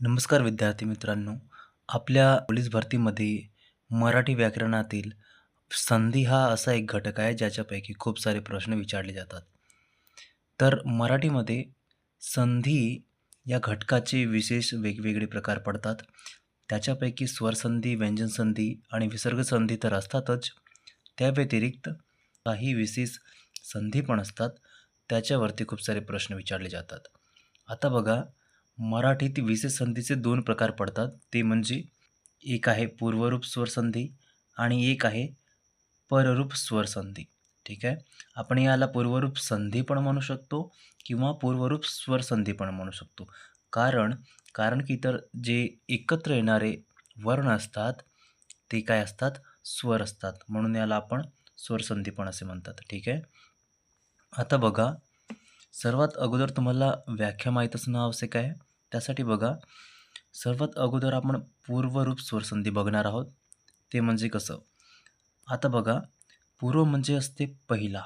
नमस्कार विद्यार्थी मित्रांनो. आपल्या पोलीस भरतीमध्ये मराठी व्याकरणातील संधी हा असा एक घटक आहे ज्याच्यापैकी खूप सारे प्रश्न विचारले जातात. तर मराठीमध्ये संधी या घटकाचे विशेष वेगवेगळे प्रकार पडतात. त्याच्यापैकी स्वरसंधी व्यंजनसंधी आणि विसर्गसंधी तर असतातच. त्या व्यतिरिक्त काही विशेष संधी पण असतात. त्याच्यावरती खूप सारे प्रश्न विचारले जातात. आता बघा मराठीत विशेष संधीचे दोन प्रकार पडतात. ते म्हणजे एक आहे पूर्वरूप स्वरसंधी आणि एक आहे पररूप स्वरसंधी ठीक आहे? आपण याला पूर्वरूप संधी पण म्हणू शकतो किंवा पूर्वरूप स्वरसंधी पण म्हणू शकतो. कारण कारण की तर जे एकत्र येणारे वर्ण असतात ते काय असतात? स्वर असतात. म्हणून याला आपण स्वरसंधी पण असे म्हणतात. ठीक आहे? आता बघा. सर्वात अगोदर तुम्हाला व्याख्या माहीत असणं आवश्यक आहे. त्यासाठी बघा सर्वात अगोदर आपण पूर्वरूप स्वरसंधी बघणार आहोत. ते म्हणजे कसं? आता बघा पूर्व म्हणजे असते पहिला.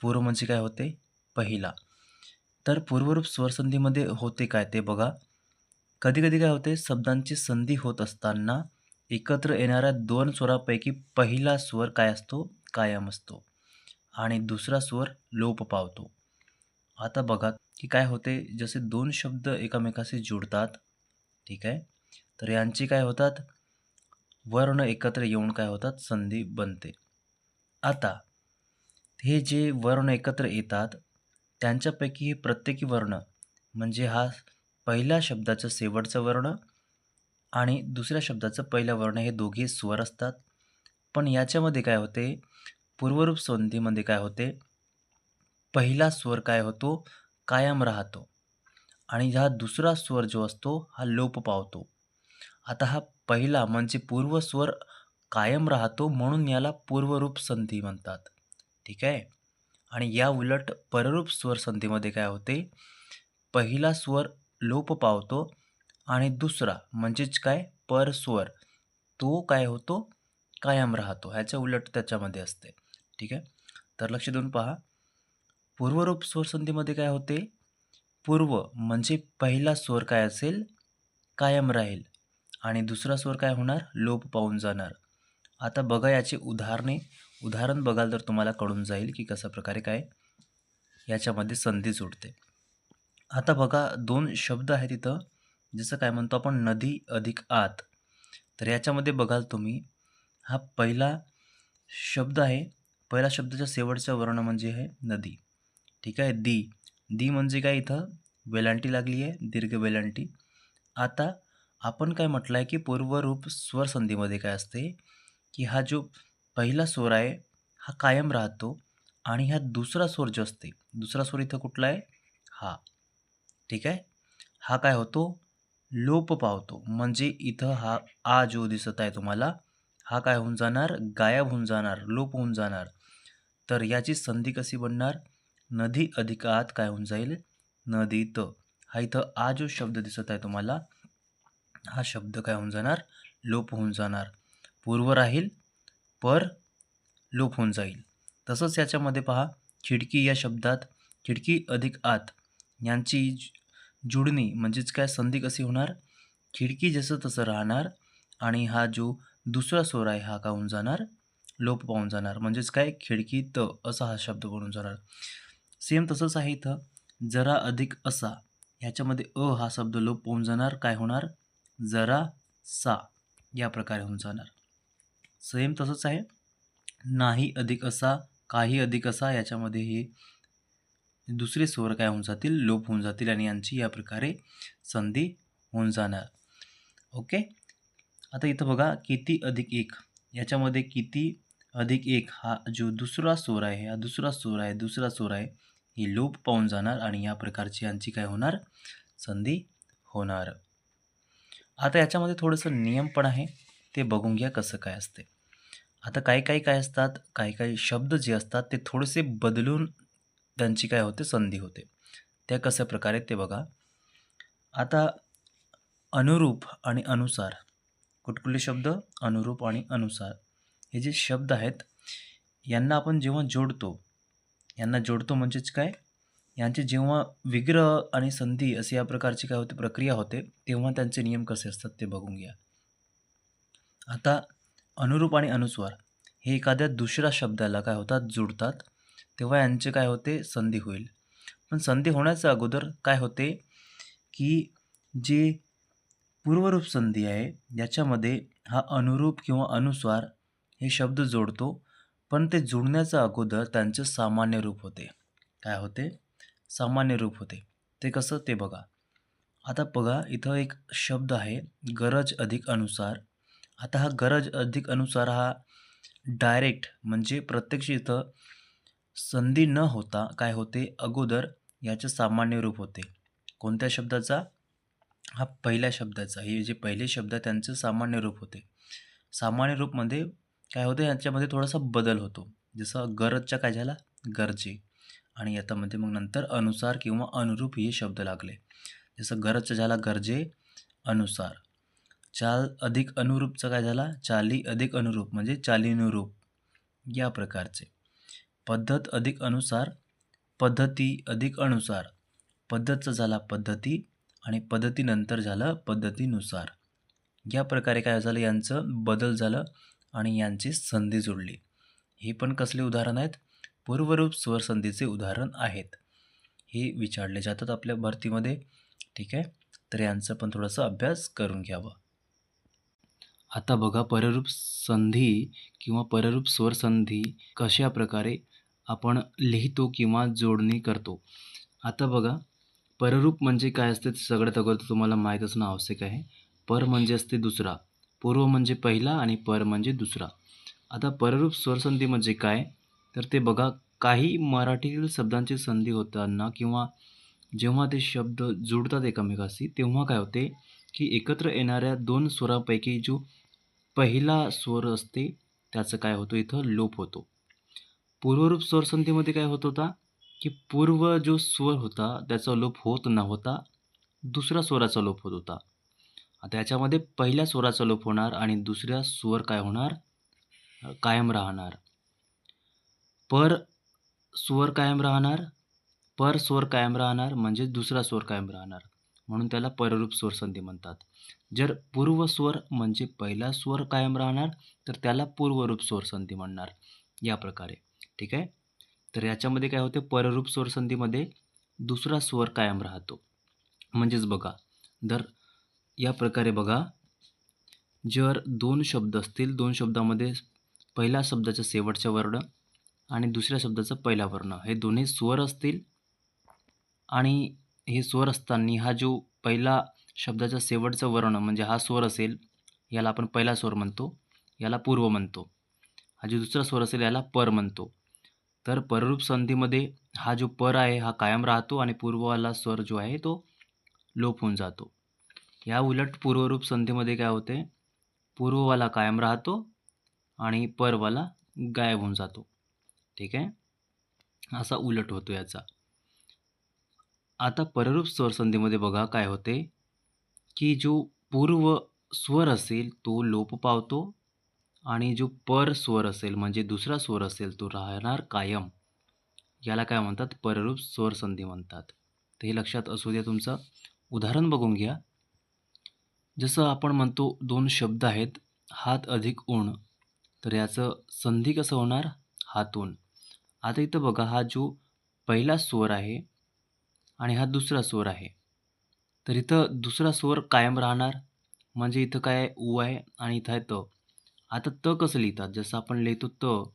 पूर्व म्हणजे काय होते? पहिला. तर पूर्वरूप स्वरसंधीमध्ये होते काय ते बघा. कधी कधी काय होते? शब्दांची संधी होत असताना एकत्र येणाऱ्या दोन स्वरापैकी पहिला स्वर काय असतो? कायम असतो. आणि दुसरा स्वर लोप पावतो. आता बघा की काय होते जसे दोन शब्द एकामेकाशी जुडतात ठीक आहे? तर यांची काय होतात? वर्ण एकत्र येऊन काय होतात? संधी बनते. आता हे जे वर्ण एकत्र येतात त्यांच्यापैकी हे प्रत्येकी वर्ण म्हणजे हा पहिल्या शब्दाचं शेवटचं वर्ण आणि दुसऱ्या शब्दाचं पहिलं वर्ण हे दोघे स्वर असतात. पण याच्यामध्ये काय होते? पूर्वरूप संधीमध्ये काय होते? पहिला स्वर काय होतो? कायम राहतो आणि हा दुसरा स्वर जो असतो हा लोप पावतो. आता हा पहिला म्हणजे पूर्व स्वर कायम राहतो म्हणून याला पूर्वरूप संधी म्हणतात. ठीक आहे? आणि या उलट पररूप स्वर संधीमध्ये काय होते? पहिला स्वर लोप पावतो आणि दुसरा म्हणजेच काय? परस्वर तो काय होतो? कायम राहतो. ह्याच्या उलट त्याच्यामध्ये असते. ठीक आहे? तर लक्ष देऊन पहा. पूर्वरूप स्वर संधीमध्ये काय होते? पूर्व म्हणजे पहिला स्वर काय असेल? कायम राहील. आणि दुसरा स्वर काय होणार? लोप पाहून जाणार. आता बघा याची उदाहरणे. उदाहरण बघाल तर तुम्हाला कळून जाईल की कशा प्रकारे काय याच्यामध्ये संधी जुडते. आता बघा दोन शब्द आहेत तिथं जसं काय म्हणतो आपण नदी अधिक आत. तर याच्यामध्ये बघाल तुम्ही हा पहिला शब्द आहे. पहिला शब्दाच्या शेवटचा वर्ण म्हणजे आहे नदी. ठीक आहे? दी दी म्हणजे काय इथं? वेलांटी लागली आहे दीर्घ वेलांटी. आता आपण काय म्हटलं आहे की पूर्वरूप स्वर संधीमध्ये काय असते? की हा जो पहिला स्वर आहे हा कायम राहतो आणि ह्या दुसरा स्वर जो असते दुसरा स्वर इथं कुठला आहे? हा. ठीक आहे? हा काय होतो? लोप पावतो. म्हणजे इथं हा आ जो दिसत आहे तुम्हाला हा काय होऊन जाणार? गायब होऊन जाणार लोप होऊन जाणार. तर याची संधी कशी बनणार? नदी अधिकात काय होऊन जाईल? नदीत हा इथं आ जो शब्द दिसत आहे तुम्हाला हा शब्द काय होऊन जाणार? लोप होऊन जाणार. पूर्व राहील पर लोप होऊन जाईल. तसंच याच्यामध्ये पहा खिडकी या शब्दात खिडकी अधिक आत यांची जुडणी म्हणजेच काय? संधी कशी होणार? खिडकी जसं तसं राहणार आणि हा जो दुसरा स्वर आहे हा का होऊन जाणार? लोप पाहून जाणार. म्हणजेच काय? खिडकी त असा हा शब्द बनून जाणार. सेम तसंच आहे इथं. जरा अधिक असा. ह्याच्यामध्ये अ हा शब्द लोप होऊन जाणार. काय होणार? जरा सा या प्रकारे होऊन जाणार. सेम तसंच आहे. नाही अधिक असा काही अधिक असा याच्यामध्ये हे दुसरे स्वर काय होऊन जातील? लोप होऊन जातील आणि यांची या प्रकारे संधी होऊन जाणार. ओके? आता इथं बघा किती अधिक एक? याच्यामध्ये किती अधिक एक? हा जो दुसरा स्वर आहे हा दुसरा स्वर आहे दुसरा स्वर आहे. ही लोप पाहून जाणार आणि या प्रकारची यांची काय होणार? संधी होणार. आता याच्यामध्ये थोडंसं नियम पण आहे. ते बघून घ्या कसं काय असते. आता काही काही काय असतात काही काही शब्द जे असतात ते थोडेसे बदलून त्यांची काय होते? संधी होते. त्या कशा प्रकारे ते बघा. आता अनुरूप आणि अनुसार. कुठकुठले शब्द? अनुरूप आणि अनुसार. हे जे शब्द आहेत यांना आपण जेव्हा जोडतो यांना जोडतो म्हणजेच काय? यांचे जेव्हा विग्रह आणि संधी असे या प्रकारची काय होते प्रक्रिया होते तेव्हा त्यांचे नियम कसे असतात ते बघून घ्या. आता अनुरूप आणि अनुस्वार हे एखाद्या दुसऱ्या शब्दाला काय होतात? जुडतात. तेव्हा यांचे काय होते? संधी होईल. पण संधी होण्याच्या अगोदर काय होते की जे पूर्वरूप संधी आहे याच्यामध्ये हा अनुरूप किंवा अनुस्वार हे शब्द जोडतो. पण ते जुळण्याच्या अगोदर त्यांचे सामान्य रूप होते. काय होते? सामान्य रूप होते. ते कसं? ते बघा. आता बघा इथं एक शब्द आहे गरज अधिक अनुसार. आता हा गरज अधिक अनुसार हा डायरेक्ट म्हणजे प्रत्यक्ष इथं संधी न होता काय होते? अगोदर याचे सामान्य रूप होते. कोणत्या शब्दाचा? हा पहिल्या शब्दाचा. हे जे पहिले शब्द आहे त्यांचं सामान्य रूप होते. सामान्य रूपमध्ये म्हणजे काय होतं यांच्यामध्ये थोडासा बदल होतो. जसं गरजच्या काय झाला? गरजे. आणि याच्यामध्ये मग नंतर अनुसार किंवा अनुरूप हे शब्द लागले. जसं गरजचं झाला गरजे अनुसार. चाल अधिक अनुरूपचा काय झाला? चाली अधिक अनुरूप म्हणजे चालीनुरूप. या प्रकारचे. पद्धत अधिक अनुसार पद्धती अधिक अनुसार. पद्धतचा झाला पद्धती आणि पद्धतीनंतर झालं पद्धतीनुसार. या प्रकारे काय झालं? यांचं बदल झालं आणि यांची संधी जोडली हे पण कसले उदाहरण आहेत? पूर्वरूप स्वरसंधीचे उदाहरण आहेत. हे विचारले जातात आपल्या भरतीमध्ये. ठीक आहे? तर यांचा पण थोडासा अभ्यास करून घ्यावा. आता बघा पररूप संधी किंवा पररूप स्वरसंधी कशा प्रकारे आपण लिहितो किंवा जोडणी करतो. आता बघा पररूप म्हणजे काय असते सगळ्यात अगोदर तुम्हाला माहीत असणं आवश्यक आहे. पर म्हणजे असते दुसरा. पूर्व म्हणजे पहिला आणि पर म्हणजे दुसरा. आता पररूप स्वरसंधी म्हणजे काय? तर ते बघा काही मराठीतील शब्दांची संधी होताना किंवा जेव्हा ते शब्द जुळतात एकमेकाशी तेव्हा काय होते? की एकत्र येणाऱ्या दोन स्वरापैकी जो पहिला स्वर असते त्याचं काय होतं? इथं लोप होतो. पूर्वरूप स्वरसंधीमध्ये काय होत होता? की पूर्व जो स्वर होता त्याचा लोप होत नव्हता. दुसऱ्या स्वराचा लोप होत होता. आता याच्यामध्ये पहिल्या स्वराचा लोप होणार आणि दुसऱ्या स्वर काय होणार? कायम राहणार. पर स्वर कायम राहणार पर स्वर कायम राहणार म्हणजे दुसरा स्वर कायम राहणार. म्हणून त्याला पररूप स्वर संधी म्हणतात. जर पूर्व स्वर म्हणजे पहिला स्वर कायम राहणार तर त्याला पूर्वरूप स्वर संधी म्हणणार. या प्रकारे. ठीक आहे? तर याच्यामध्ये काय होते? पररूप स्वर संधीमध्ये दुसरा स्वर कायम राहतो. म्हणजेच बघा जर या प्रकारे बघा. जर दोन शब्द असतील दोन शब्दामध्ये पहिल्या शब्दाचा शेवटचा वर्ण आणि दुसऱ्या शब्दाचा पहिला वर्ण. हे दोन्ही स्वर असतील आणि हे स्वर असताना हा जो पहिला शब्दाचा शेवटचा वर्ण म्हणजे हा स्वर असेल याला आपण पहिला स्वर म्हणतो याला पूर्व म्हणतो. हा जो दुसरा स्वर असेल याला पर म्हणतो. तर पररूप संधीमध्ये हा जो पर आहे हा कायम राहतो आणि पूर्ववाला स्वर जो आहे तो लोप होऊन जातो. या उलट पूर्वरूप संधीमध्ये काय होते? पूर्ववाला कायम राहतो आणि परवाला गायब होऊन जातो. ठीक आहे? असा उलट होतो याचा. आता पररूप स्वर संधीमध्ये बघा काय होते? की जो पूर्व स्वर असेल तो लोप पावतो आणि जो पर स्वर असेल म्हणजे दुसरा स्वर असेल तो राहणार कायम. याला काय म्हणतात? पररूप स्वर संधी म्हणतात. तर हे लक्षात असू द्या तुमचं. उदाहरण बघून घ्या. जसं आपण म्हणतो दोन शब्द आहेत हात अधिक ऊण तर याचं संधी कसं होणार? हातून आता इथं बघा हा जो पहिला स्वर आहे आणि हा दुसरा स्वर आहे. तर इथं दुसरा स्वर कायम राहणार म्हणजे इथं काय उ आहे आणि इथं आहे त. आता त कसं लिहितात? जसं आपण लिहितो त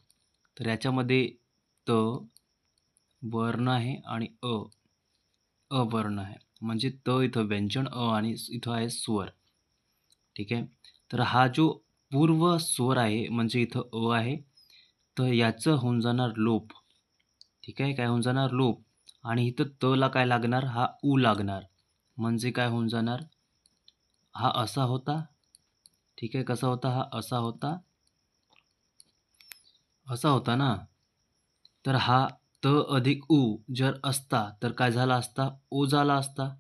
तर याच्यामध्ये त वर्ण आहे आणि अ. अवर्ण आहे. म्हणजे त इथं व्यंजन अ आणि इथं आहे स्वर. ठीक आहे? तर हा जो पूर्व स्वर आहे म्हणजे इथं अ आहे तर याचं होऊन जाणार लोप. ठीक आहे? काय होऊन जाणार? लोप. आणि इथं तला काय लागणार? हा उ लागणार. म्हणजे काय होऊन जाणार? हा असा होता. ठीक आहे? कसा होता? हा असा होता. असा होता ना? तर हा त अधिक उ जर असता तर काय झाला असता? ओ झाला असता.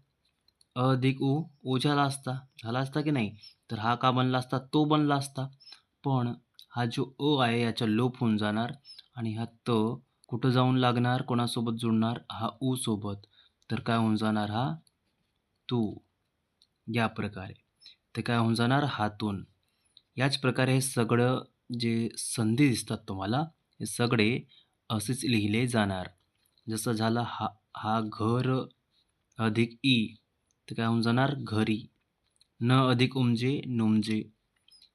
अधिक उ ओ झाला असता. झाला असता की नाही? तर हा का बनला असता? तो बनला असता. पण हा जो अ आहे याचा लोप होऊन जाणार आणि हा त कुठं जाऊन लागणार? कोणासोबत जुळणार? हा ऊ सोबत. तर काय होऊन जाणार हा? तू. या प्रकारे. ते काय होऊन जाणार? हातून. याच प्रकारे हे सगळं जे संधी दिसतात तुम्हाला हे सगळे असेच लिहिले जाणार. जसं झालं हा हा घर अधिक ई. तर काय होऊन जाणार? घरी. न अधिक उमजे नुमजे.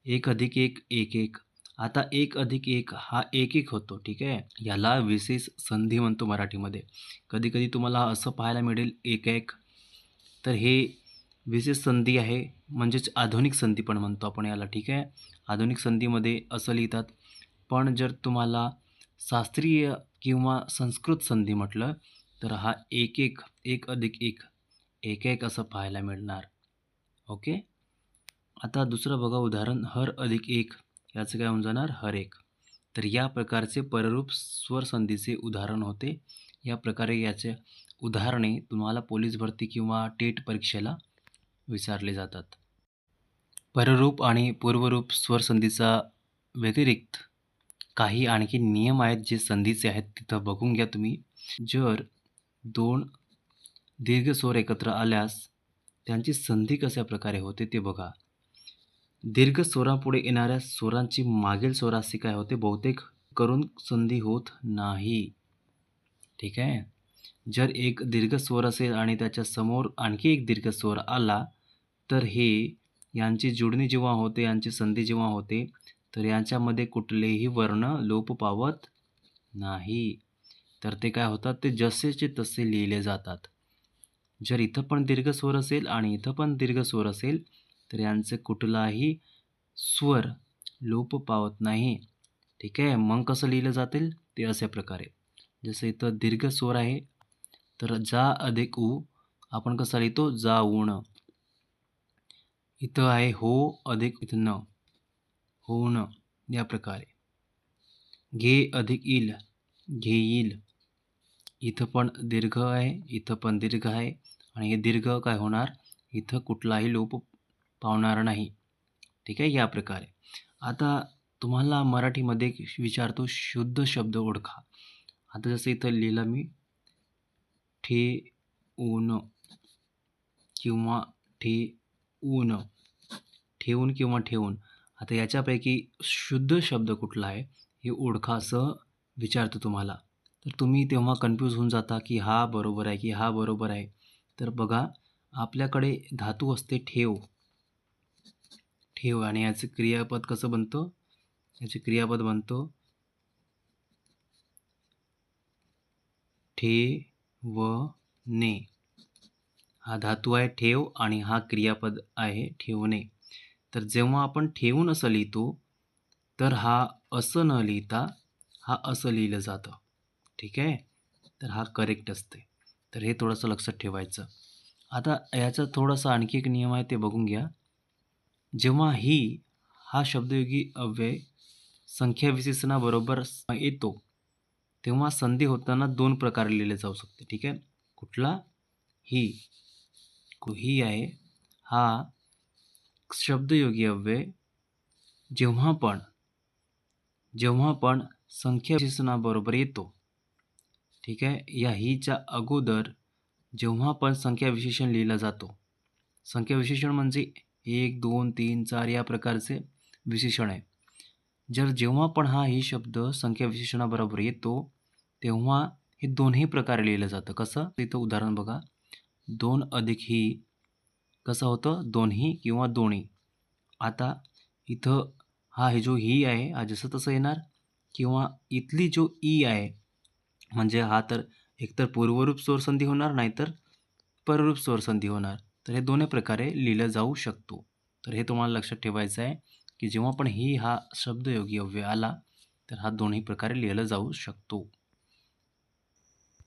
एक अधिक एक एक एक. आता एक अधिक एक हा एक एक होतो ठीक आहे? याला विशेष संधी म्हणतो मराठीमध्ये. कधी कधी तुम्हाला असं पाहायला मिळेल एक एक. तर हे विशेष संधी आहे म्हणजेच आधुनिक संधी पण म्हणतो आपण याला ठीक आहे? आधुनिक संधीमध्ये असं लिहितात पण जर तुम्हाला शास्त्रीय किंवा संस्कृत संधी म्हटलं तर हा एक एक एक अधिक एक. एक एक असं पाहायला मिळणार. ओके? आता दुसरं बघा उदाहरण हर अधिक एक. याचं काय होऊन जाणार? हर एक. तर या प्रकारचे पररूप स्वर संधीचे उदाहरण होते. या प्रकारे याचे उदाहरणे तुम्हाला पोलीस भरती किंवा टेट परीक्षेला विचारले जातात. पररूप आणि पूर्वरूप स्वर संधीचा व्यतिरिक्त काही आणखी नियम आहेत जे संधीचे आहेत तिथं बघून घ्या तुम्ही. जर दोन दीर्घ स्वर एकत्र आल्यास त्यांची संधी कशा प्रकारे होते ते बघा. दीर्घ स्वरापुढे येणाऱ्या स्वरांची मागील स्वराशी काय होते? बहुतेक करून संधी होत नाही. ठीक आहे? जर एक दीर्घ स्वर असेल आणि त्याच्यासमोर आणखी एक दीर्घ स्वर आला तर हे यांची जुडणी जेव्हा होते यांची संधी जेव्हा होते तर यांच्यामध्ये कुठलेही वर्ण लोप पावत नाही. तर ते काय होतात? ते जसेचे तसे लिहिले जातात. जर इथं पण दीर्घ स्वर असेल आणि इथं पण दीर्घ स्वर असेल तर यांचं कुठलाही स्वर लोप पावत नाही. ठीक आहे? मग कसं लिहिलं जातील? ते अशा प्रकारे. जसं इथं दीर्घ स्वर आहे तर जा अधिक उ आपण कसा लिहितो? जा उण इथं आहे हो अधिक इथं न. हो न. या प्रकारे. घे अधिक इल. घेईल इथं पण दीर्घ आहे इथं पण दीर्घ आहे आणि हे दीर्घ काय होणार? इथं कुठलाही लोप पावणार नाही. ठीक आहे? या प्रकारे. आता तुम्हाला मराठीमध्ये विचारतो शुद्ध शब्द ओळखा. आता जसं इथं लिहिलं मी ठे ऊन किंवा ठे ऊन. ठेवून किंवा ठेवून आता याच्यापैकी शुद्ध शब्द कुठला आहे हे ओळखा असं विचारतो तुम्हाला. तर तुम्ही तेव्हा कन्फ्यूज होऊन जाता की हा बरोबर आहे की हा बरोबर आहे. तर बघा आपल्याकडे धातू असते ठेव. ठेव आणि याचं क्रियापद कसं बनतं? याचे क्रियापद बनतो ठेवणे. हा धातू आहे ठेव आणि हा क्रियापद आहे ठेवणे. तर जेव्हा आपण ठेवून असं लिहितो तर हा असं न लिहिता हा असं लिहिलं जातं. ठीक आहे? तर हा करेक्ट असते तर हे थोडंसं लक्षात ठेवायचं. आता याचा थोडासा आणखी एक नियम आहे ते बघून घ्या. जेव्हा ही हा शब्दयोगी अव्यय संख्या विशेषणाबरोबर येतो तेव्हा संधी होताना दोन प्रकारे लिहिले जाऊ शकते. ठीक आहे? कुठला? ही. ही आहे. हा शब्दयोगी अव्यय. जेव्हा पण जेव्हा पण संख्या विशेषणाबरोबर येतो ठीक आहे? या हीच्या अगोदर जेव्हा पण संख्या विशेषण लिहिला जातो संख्या विशेषण म्हणजे एक दोन तीन चार या प्रकारचे विशेषण आहे. जर जेव्हा पण हा ही शब्द संख्या विशेषणाबरोबर येतो तेव्हा हे दोन्ही प्रकारे लिहिलं जातं. कसं? इथं उदाहरण बघा. दोन अधिक ही कसं होतं? दोन्ही किंवा दोन्ही. आता इथं हा हे जो ही आहे हा जसं तसं येणार किंवा इथली जो ई आहे म्हणजे हा तर एकतर पूर्वरूप स्वरसंधी होणार नाहीतर पररूप स्वरसंधी होणार. तर हे दोन्ही प्रकारे लिहिलं जाऊ शकतो. तर हे तुम्हाला लक्षात ठेवायचं आहे की जेव्हा पण ही हा शब्दयोगी अव्यय आला तर हा दोन्ही प्रकारे लिहिलं जाऊ शकतो.